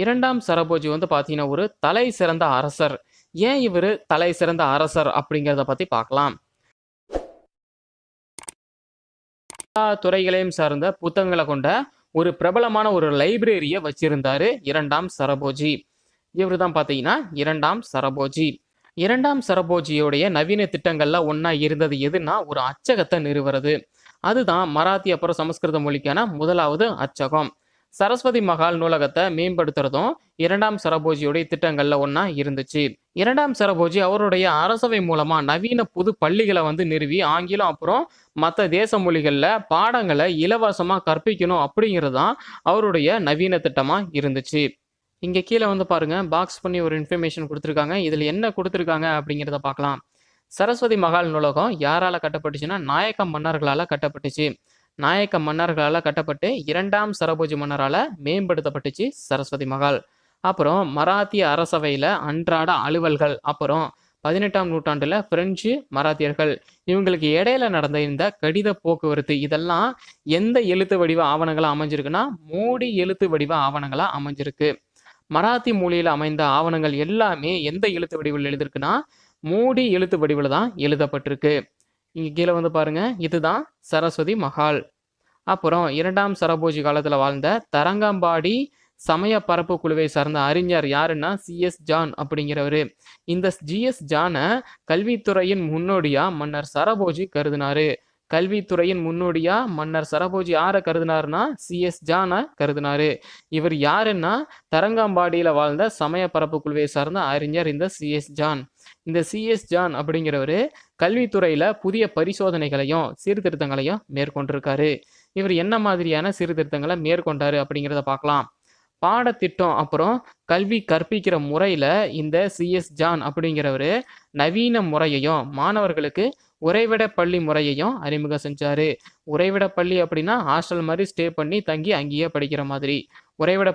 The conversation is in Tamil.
இரண்டாம் சரபோஜி வந்து பார்த்தீங்கன்னா ஒரு தலை சிறந்த அரசர். ஏன் இவர் தலை சிறந்த அரசர் அப்படிங்கிறத பற்றி பார்க்கலாம். எல்லா துறைகளையும் சார்ந்த புத்தகங்களை கொண்ட ஒரு பிரபலமான ஒரு லைப்ரரியை வச்சிருந்தாரு இரண்டாம் சரபோஜி. இவர் தான் பார்த்தீங்கன்னா இரண்டாம் சரபோஜி. இரண்டாம் சரபோஜியோடைய நவீன திட்டங்கள்ல ஒன்றா இருந்தது எதுனா ஒரு அச்சகத்தை நிறுவுறது. அதுதான் மராத்தி அப்புறம் சமஸ்கிருத மொழிக்கான முதலாவது அச்சகம். சரஸ்வதி மகால் நூலகத்தை மேம்படுத்துறதும் இரண்டாம் சரபோஜியுடைய திட்டங்கள்ல ஒன்றா இருந்துச்சு. இரண்டாம் சரபோஜி அவருடைய அரசவை மூலமா நவீன புது பள்ளிகளை வந்து நிறுவி ஆங்கிலம் அப்புறம் மற்ற தேச மொழிகளில் பாடங்களை இலவசமாக கற்பிக்கணும் அப்படிங்கிறது தான் அவருடைய நவீன திட்டமாக இருந்துச்சு. இங்கே கீழே வந்து பாருங்க பாக்ஸ் பண்ணி ஒரு இன்ஃபர்மேஷன் கொடுத்துருக்காங்க. இதில் என்ன கொடுத்துருக்காங்க அப்படிங்கிறத பார்க்கலாம். சரஸ்வதி மகால் நூலகம் யாரால கட்டப்பட்டுச்சுன்னா நாயக்க மன்னர்களால் கட்டப்பட்டுச்சு. நாயக்க மன்னர்களால் கட்டப்பட்டு இரண்டாம் சரபோஜி மன்னரால் மேம்படுத்தப்பட்டுச்சு சரஸ்வதி மகால். அப்புறம் மராத்திய அரசவையில் அன்றாட அலுவல்கள். அப்புறம் பதினெட்டாம் நூற்றாண்டில் பிரெஞ்சு மராத்தியர்கள். இவங்களுக்கு இடையில நடந்த இந்த கடித போக்குவரத்து இதெல்லாம் எந்த எழுத்து வடிவ ஆவணங்களாக அமைஞ்சிருக்குன்னா மோடி எழுத்து வடிவ ஆவணங்களாக அமைஞ்சிருக்கு. மராத்தி மொழியில் அமைந்த ஆவணங்கள் எல்லாமே எந்த எழுத்து வடிவில் எழுதிருக்குன்னா மோடி எழுத்து வடிவில் தான் எழுதப்பட்டிருக்கு. இங்கே கீழே வந்து பாருங்க. இதுதான் சரஸ்வதி மஹால். அப்புறம் இரண்டாம் சரபோஜி காலத்தில் வாழ்ந்த தரங்கம்பாடி சமய பரப்பு குழுவை சார்ந்த அறிஞர் யாருன்னா சிஎஸ் ஜான் அப்படிங்கிறவரு. இந்த ஜிஎஸ் ஜானை கல்வித்துறையின் முன்னோடியா மன்னர் சரபோஜி கருதினாரு. கல்வித்துறையின் முன்னோடியா மன்னர் சரபோஜி யாரை கருதினாருன்னா சிஎஸ் ஜானை கருதினாரு. இவர் யாருன்னா தரங்கம்பாடியில வாழ்ந்த சமய பரப்பு குழுவை சார்ந்த அறிஞர் இந்த சிஎஸ் ஜான். இந்த சிஎஸ் ஜான் அப்படிங்கிறவரு கல்வித்துறையில புதிய பரிசோதனைகளையும் சீர்திருத்தங்களையும் மேற்கொண்டிருக்காரு. இவர் என்ன மாதிரியான சீர்திருத்தங்களை மேற்கொண்டாரு அப்படிங்கிறத பார்க்கலாம். பாடத்திட்டம் அப்புறம் கல்வி கற்பிக்கிற முறையில் இந்த சிஎஸ் ஜான் அப்படிங்கிறவர் நவீன முறையையும் மாணவர்களுக்கு உறைவிட பள்ளி முறையையும் அறிமுகம் செஞ்சாரு. உறைவிட பள்ளி அப்படின்னா ஹாஸ்டல் மாதிரி ஸ்டே பண்ணி தங்கி அங்கேயே படிக்கிற மாதிரி. உறைவிட